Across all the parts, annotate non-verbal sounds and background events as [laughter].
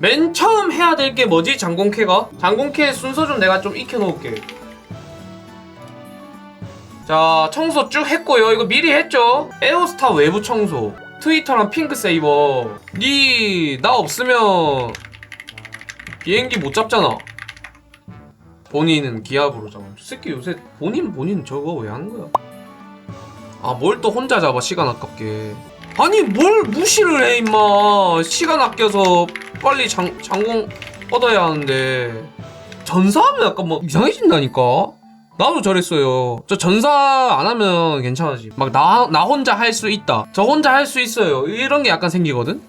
맨 처음 해야 될 게 뭐지? 장공캐가? 장공캐 순서 좀 내가 좀 익혀놓을게. 자, 청소 쭉 했고요. 이거 미리 했죠? 에어스타 외부 청소. 트위터랑 핑크 세이버. 니, 나 없으면 비행기 못 잡잖아. 본인은 기압으로 잡아. 저 새끼 요새 본인 본인 저거 왜 하는 거야? 아, 뭘 또 혼자 잡아, 시간 아깝게. 아니, 뭘 무시를 해, 임마. 시간 아껴서 빨리 장, 장공 얻어야 하는데. 전사하면 약간 뭐 이상해진다니까? 나도 저랬어요. 저 전사 안 하면 괜찮아지. 막 나, 나 혼자 할 수 있다. 저 혼자 할 수 있어요. 이런 게 약간 생기거든?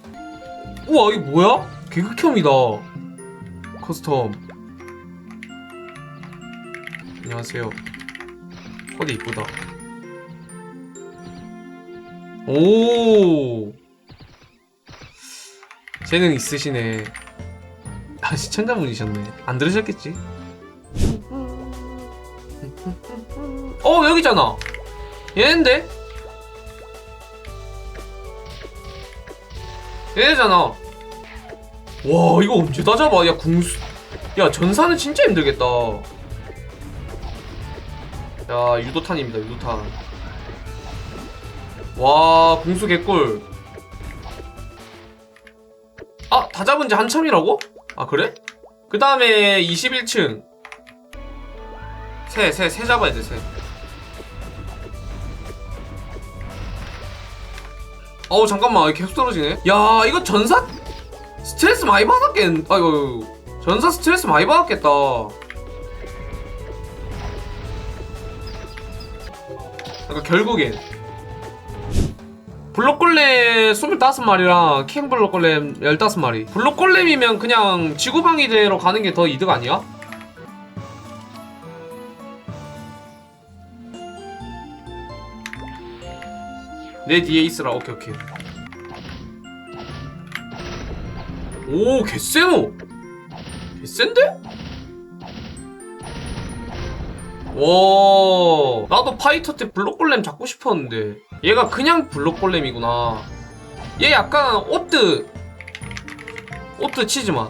우와, 이게 뭐야? 개극혐이다. 커스텀. 안녕하세요. 코디 이쁘다. 오. 재능 있으시네. 아, 시청자분이셨네. 안 들으셨겠지? 어, 여기잖아. 얘인데? 얘잖아. 와, 이거 언제 다 잡아? 야, 궁수. 야, 전사는 진짜 힘들겠다. 야, 유도탄입니다, 유도탄. 와, 궁수 개꿀. 아, 다 잡은 지 한참이라고? 아, 그래? 그 다음에 21층. 새, 새, 새 잡아야 돼, 새. 어우, 잠깐만. 계속 떨어지네. 야, 이거 전사 스트레스 많이 받았겠, 아이고, 전사 스트레스 많이 받았겠다. 그러니까 결국엔. 블록골렘 25마리랑 킹 블록골렘 15마리. 블록골렘이면 그냥 지구방위대로 가는 게 더 이득 아니야? 내 뒤에 있으라. 오케이, 오케이. 오, 개쎄노! 개센데? 와, 나도 파이터 때 블록골렘 잡고 싶었는데. 얘가 그냥 블록골렘이구나. 얘 약간 오트, 오트 치즈만.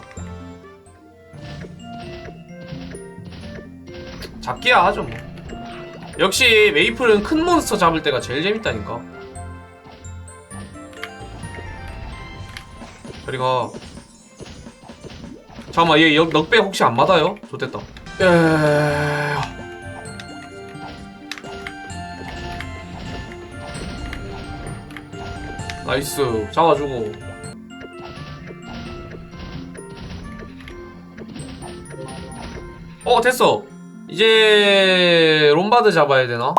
잡기야 하죠, 뭐. 역시 메이플은 큰 몬스터 잡을 때가 제일 재밌다니까. 저리가. 잠깐만, 얘 역, 넉백 혹시 안 맞아요? 좋됐다. 에... 나이스. 잡아주고. 어, 됐어. 이제 롬바드 잡아야 되나?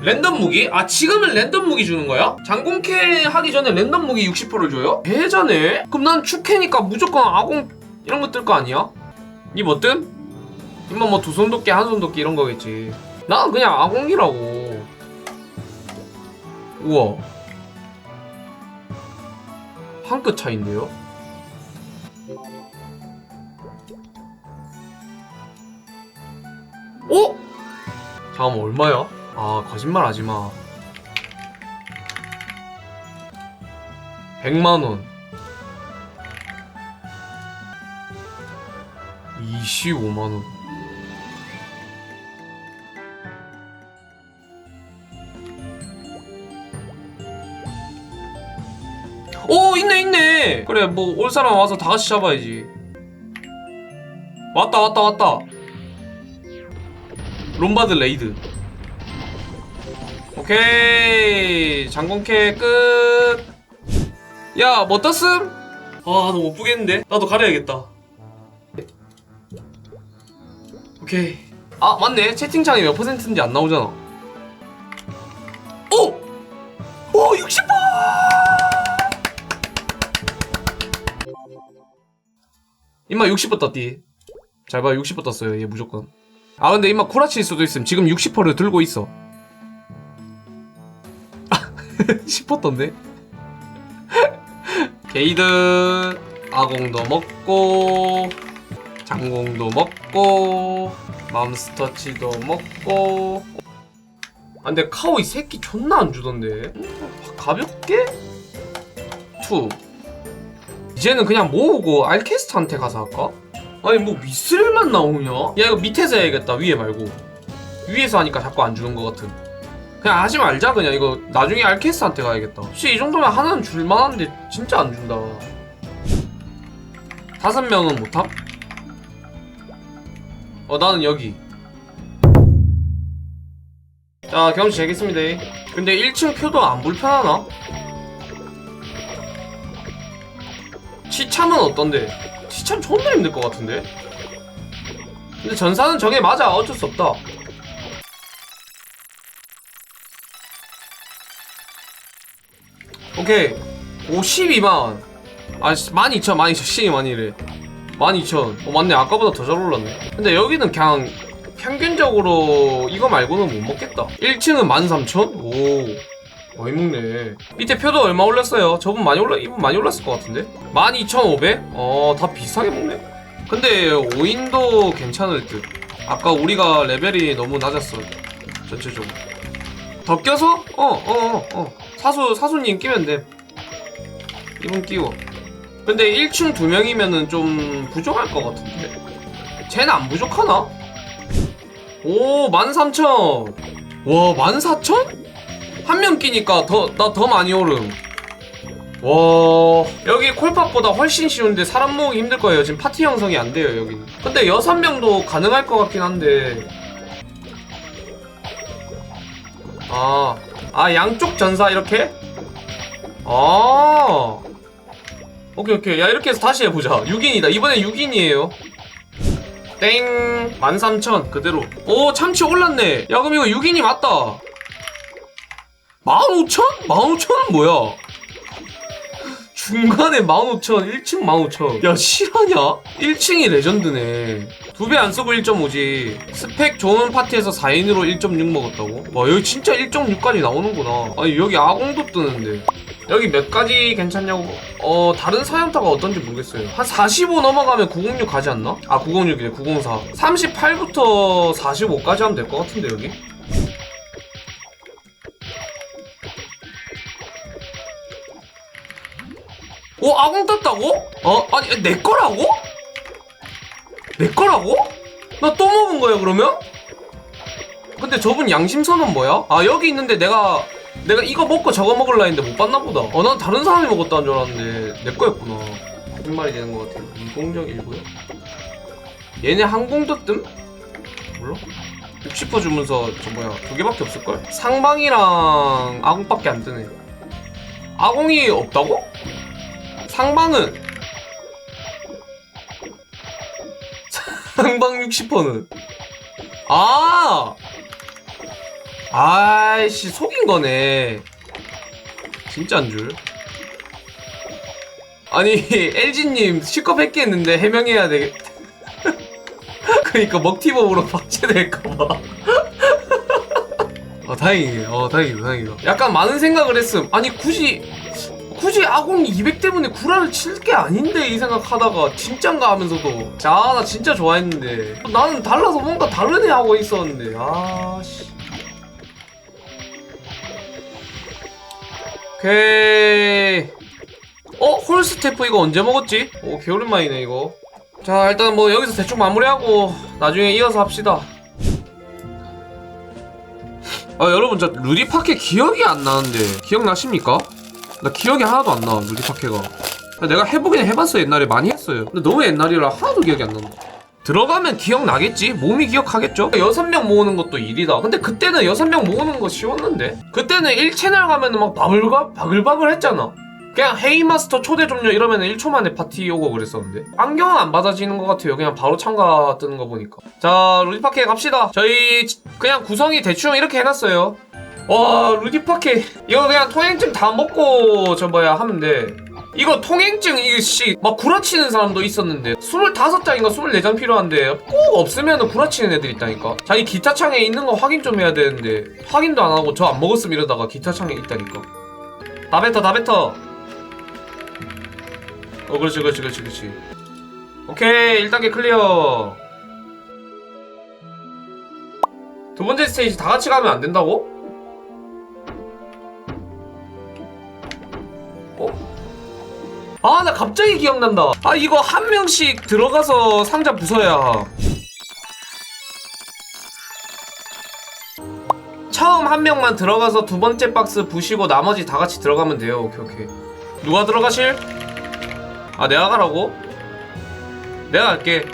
랜덤 무기? 아 지금은 랜덤 무기 주는 거야? 장공캐 하기 전에 랜덤 무기 60%를 줘요? 대전에? 그럼 난 축캐니까 무조건 아공 이런 거 뜰 거 아니야? 니뭐 뜸? 임마 뭐두 손 돕기 한 손 돕기 이런 거겠지 난 그냥 아공이라고 우와 한 끗 차인데요? 어? 잠깐만 얼마야? 아 거짓말 하지마 100만원 25만원 오 있네 있네 그래 뭐 올 사람 와서 다 같이 잡아야지 왔다 왔다 왔다 롬바드 레이드 오케이 장공캐 끝. 야, 뭐 떴음? 아, 너못 보겠는데? 나도 가려야겠다. 오케이. 아, 맞네. 채팅창에 몇 퍼센트인지 안 나오잖아. 임마 60% 떴디. 잘 봐, 60% 떴어요. 얘 무조건. 아, 근데 임마 쿠라칠 수도 있음. 지금 60%를 들고 있어. [laughs] 싶었던데 [laughs] 게이드 아공도 먹고 장공도 먹고 맘스터치도 먹고 아 근데 카오 이 새끼 존나 안 주던데 가볍게 투 이제는 그냥 모으고 알캐스트한테 가서 할까? 아니 뭐 미스릴만 나오냐? 야 이거 밑에서 해야겠다 위에 말고 위에서 하니까 자꾸 안 주는 것 같은 그냥 하지 말자 그냥 이거 나중에 알캐스트한테 가야겠다 혹시 이 정도면 하나는 줄만한데 진짜 안 준다 다섯 명은 못함? 어 나는 여기 자 경험치 재겠습니다 근데 1층 표도 안 불편하나? 치참은 어떤데? 치참 존나 힘들 것 같은데? 근데 전사는 저게 맞아. 어쩔 수 없다. 오케이. 52만. 아12,000 12,000 12,000이래. 12,000 어 맞네. 아까보다 더 잘 올랐네. 근데 여기는 그냥 평균적으로 이거 말고는 못 먹겠다. 1층은 13,000? 오 많이 먹네 밑에 표도 얼마 올랐어요? 저분 많이 올라 이분 많이 올랐을 것 같은데 12,500? 어 다 비슷하게 먹네 근데 5인도 괜찮을 듯 아까 우리가 레벨이 너무 낮았어 전체적으로 더 껴서? 어 어 어 어, 어. 사수 사수님 끼면 돼 이분 끼워 근데 1층 두 명이면은 좀 부족할 것 같은데 쟤는 안 부족하나? 오 13,000 와 14,000? 한 명 끼니까 더 나 더 많이 오름. 와 여기 콜팝보다 훨씬 쉬운데 사람 모으기 힘들 거예요. 지금 파티 형성이 안 돼요 여기는. 근데 여섯 명도 가능할 것 같긴 한데. 아, 아 양쪽 전사 이렇게? 아. 오케이 오케이. 야 이렇게 해서 다시 해보자. 6인이다. 이번엔 6인이에요. 땡. 13,000 그대로. 오 참치 올랐네. 야 그럼 이거 6인이 맞다 15,000? 15,000은 뭐야? 중간에 15,000 1층 15,000 야 실화냐? 1층이 레전드네. 두 배 안 쓰고 1.5지. 스펙 좋은 파티에서 4인으로 1.6 먹었다고? 와 여기 진짜 1.6까지 나오는구나. 아니 여기 아공도 뜨는데. 여기 몇 가지 괜찮냐고. 어 다른 사양타가 어떤지 모르겠어요. 한 45 넘어가면 906 가지 않나? 아 906이네 904 38부터 45까지 하면 될 것 같은데 여기 오 아공 떴다고? 어? 아니 내 거라고? 내 거라고? 나 또 먹은 거야 그러면? 근데 저분 양심선은 뭐야? 아 여기 있는데 내가 내가 이거 먹고 저거 먹을라 했는데 못 봤나 보다 어 난 다른 사람이 먹었다는 줄 알았는데 내 거였구나 무슨 말이 되는 것 같아요 이공적 일고요 얘네 항공도 뜸? 몰라? 60% 주면서 저 뭐야 두 개밖에 없을걸? 상방이랑 아공밖에 안 뜨네 아공이 없다고? 상방은. 상방 60%는 아! 아이씨 속인 거네. 진짜인 줄. 아니 LG님 실컷 뵙겠는데 해명해야 되겠 [laughs] 그니까 먹튀범으로 박제될까봐. [laughs] 아 다행이네 어 다행이다 다행이다. 약간 많은 생각을 했음. 아니 굳이 굳이 아공 200 때문에 구라를 칠 게 아닌데 이 생각하다가 진짠가 하면서도 자 나 진짜 좋아했는데 나는 달라서 뭔가 다른 애 하고 있었는데 아씨 오케이 어? 홀스테프 이거 언제 먹었지? 오 개오랜만이네 이거 자 일단 뭐 여기서 대충 마무리하고 나중에 이어서 합시다 아 여러분 저 루디파케 기억이 안 나는데 기억나십니까? 나 기억이 하나도 안 나, 루디파케가. 내가 해보긴 해봤어, 옛날에. 많이 했어요. 근데 너무 옛날이라 하나도 기억이 안 난다. 들어가면 기억나겠지? 몸이 기억하겠죠? 여섯 명 모으는 것도 일이다. 근데 그때는 여섯 명 모으는 거 쉬웠는데? 그때는 1채널 가면은 막 바글바, 바글바글 했잖아. 그냥 헤이마스터 초대 좀요 이러면 1초 만에 파티 오고 그랬었는데 안경은 안 받아지는 것 같아요 그냥 바로 참가 뜨는 거 보니까 자 루디파케 갑시다 저희 그냥 구성이 대충 이렇게 해놨어요 와 루디파케. 이거 그냥 통행증 다 먹고 저 뭐야 하면 돼. 이거 통행증 이씨 막 구라치는 사람도 있었는데. 25장인가 24장 필요한데 꼭 없으면 구라치는 애들 있다니까. 자기 기타창에 있는 거 확인 좀 해야 되는데. 확인도 안 하고 저 안 먹었음 이러다가 기타창에 있다니까. 다 뱉어 다 뱉어. 어 그렇지 그렇지 그렇지 그렇지. 오케이 1단계 클리어. 두 번째 스테이지 다 같이 가면 안 된다고? 나 갑자기 기억난다. 아 이거 한 명씩 들어가서 상자 부숴야. 처음 한 명만 들어가서 두 번째 박스 부시고 나머지 다 같이 들어가면 돼요. 오케이 오케이. 누가 들어가실? 아 내가 가라고? 내가 갈게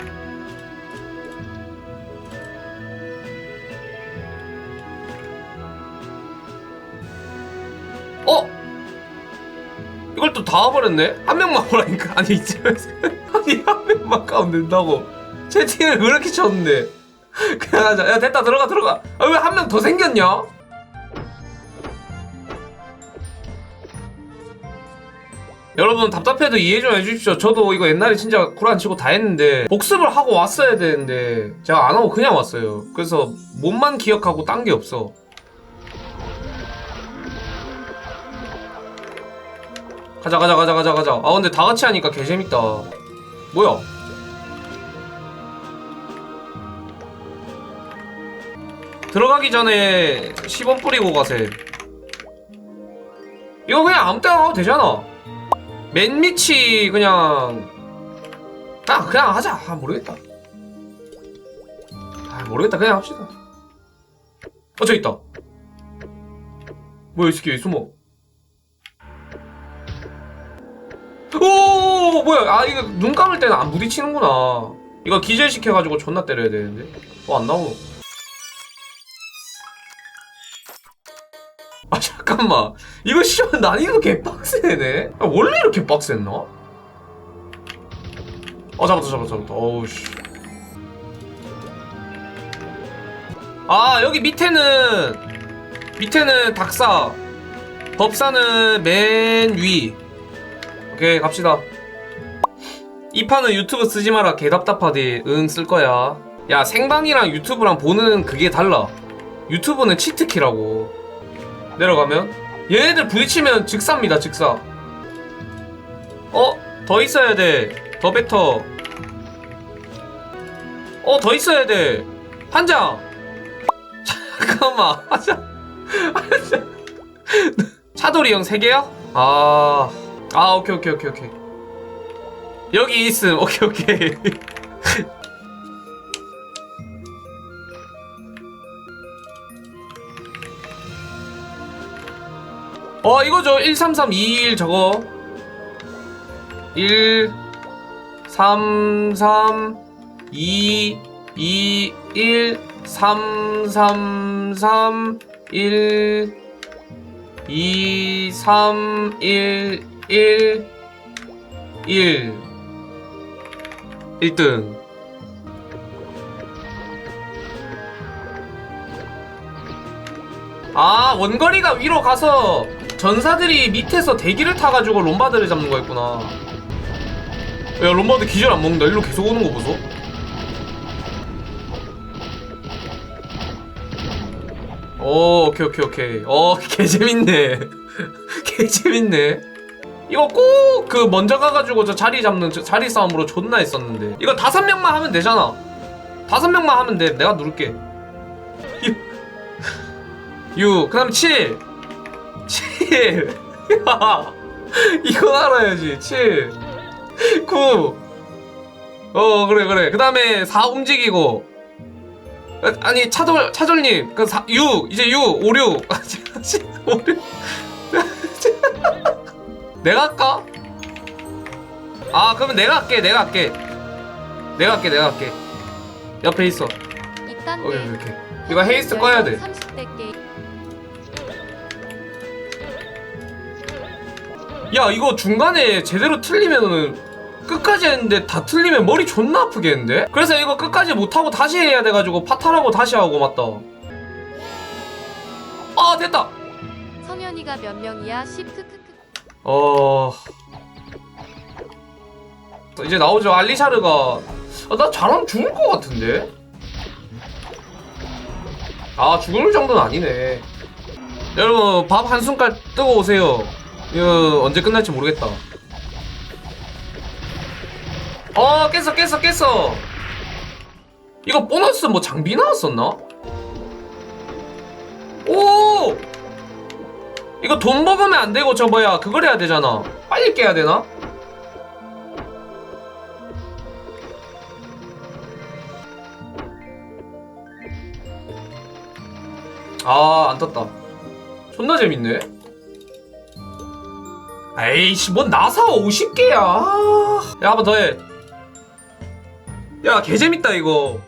다 와버렸네? 한 명만 오라니까? [laughs] 아니 이쯤에서 아니 한 명만 가면 된다고. 채팅을 그렇게 쳤는데 [laughs] 그냥 하자. 야 됐다. 들어가 들어가. 아, 왜 한 명 더 생겼냐? 여러분 답답해도 이해 좀 해주십시오. 저도 이거 옛날에 진짜 구란 치고 다 했는데 복습을 하고 왔어야 되는데 제가 안 하고 그냥 왔어요. 그래서 몸만 기억하고 딴 게 없어 가자 가자 가자 가자 가자. 아 근데 다 같이 하니까 개재밌다. 뭐야? 들어가기 전에 10원 뿌리고 가세. 이거 그냥 아무 때나 가도 되잖아. 맨 밑이 그냥 아 그냥 하자. 아 모르겠다. 아 모르겠다. 그냥 합시다. 어 저기 있다. 뭐야 이 새끼 왜 숨어 오 뭐야. 아 이거 눈 감을 때는 안 부딪히는구나. 이거 기절시켜가지고 존나 때려야 되는데. 어안 나오노 아 잠깐만. 이거 씨발 난이도 개빡세네. 아, 원래 이렇게 빡셌나? 어 잡았다 잡았다 잡았다. 어우 씨아 아, 여기 밑에는 밑에는 닭사 법사는 맨 위 오케이 갑시다. 이 판은 유튜브 쓰지 마라. 개답답하디. 응 쓸 거야. 야 생방이랑 유튜브랑 보는 그게 달라. 유튜브는 치트키라고. 내려가면? 얘네들 부딪히면 즉사입니다 즉사. 어? 더 있어야 돼더 뱉어. 어더 있어야 돼한 장 [laughs] 잠깐만. [laughs] 하자. 하자 [laughs] 차돌이 형 3개야? 아... 아 오케이 오케이 오케이 오케이. 여기 있음. [laughs] 오케이 오케이. 어 이거죠. 13321 저거. 1 3 3 2 2 1 3 3 3 1 2 3 1 1 1 1등. 아 원거리가 위로 가서 전사들이 밑에서 대기를 타가지고 롬바드를 잡는 거였구나. 야 롬바드 기절 안 먹는다. 일로 계속 오는 거 보소. 오 오케이 오케이 오케이. 어 [laughs] 개재밌네. [laughs] 개재밌네 이거 꼭 그 먼저 가가지고 저 자리 잡는 저 자리 싸움으로 존나 했었는데. 이거 다섯 명만 하면 되잖아. 다섯 명만 하면 돼. 내가 누를게. 6 [laughs] 그다음 7 7 야, 이건 알아야지. 7 9어 그래 그래. 그 다음에 4 움직이고. 아, 아니 차돌 차돌님. 그 4, 6 이제 6 5 6 5 6 내가 할까? 아 그러면 내가 할게 내가 할게. 내가 할게 내가 할게. 옆에 있어. 데 오케이 이거 헤이스트 꺼야 돼. 30대 게임 야 이거 중간에 제대로 틀리면은 끝까지 했는데 다 틀리면 머리 존나 아프겠는데? 그래서 이거 끝까지 못하고 다시 해야 돼가지고 파탄하고 다시 하고 맞다. 아 됐다. 성현이가 몇 명이야? 10 크크크 어... 이제 나오죠. 알리샤르가. 아, 나 잘하면 죽을 것 같은데? 아 죽을 정도는 아니네. 여러분 밥한 숟갈 뜨고 오세요. 이거 언제 끝날지 모르겠다. 어 깼어 깼어 깼어. 이거 보너스 뭐 장비 나왔었나? 오 이거 돈 뽑으면 안 되고 저 뭐야 그걸 해야 되잖아. 빨리 깨야 되나? 아안 떴다. 존나 재밌네. 에이씨 뭔 나사 50개야. 야 한번 더해. 야 개재밌다 이거.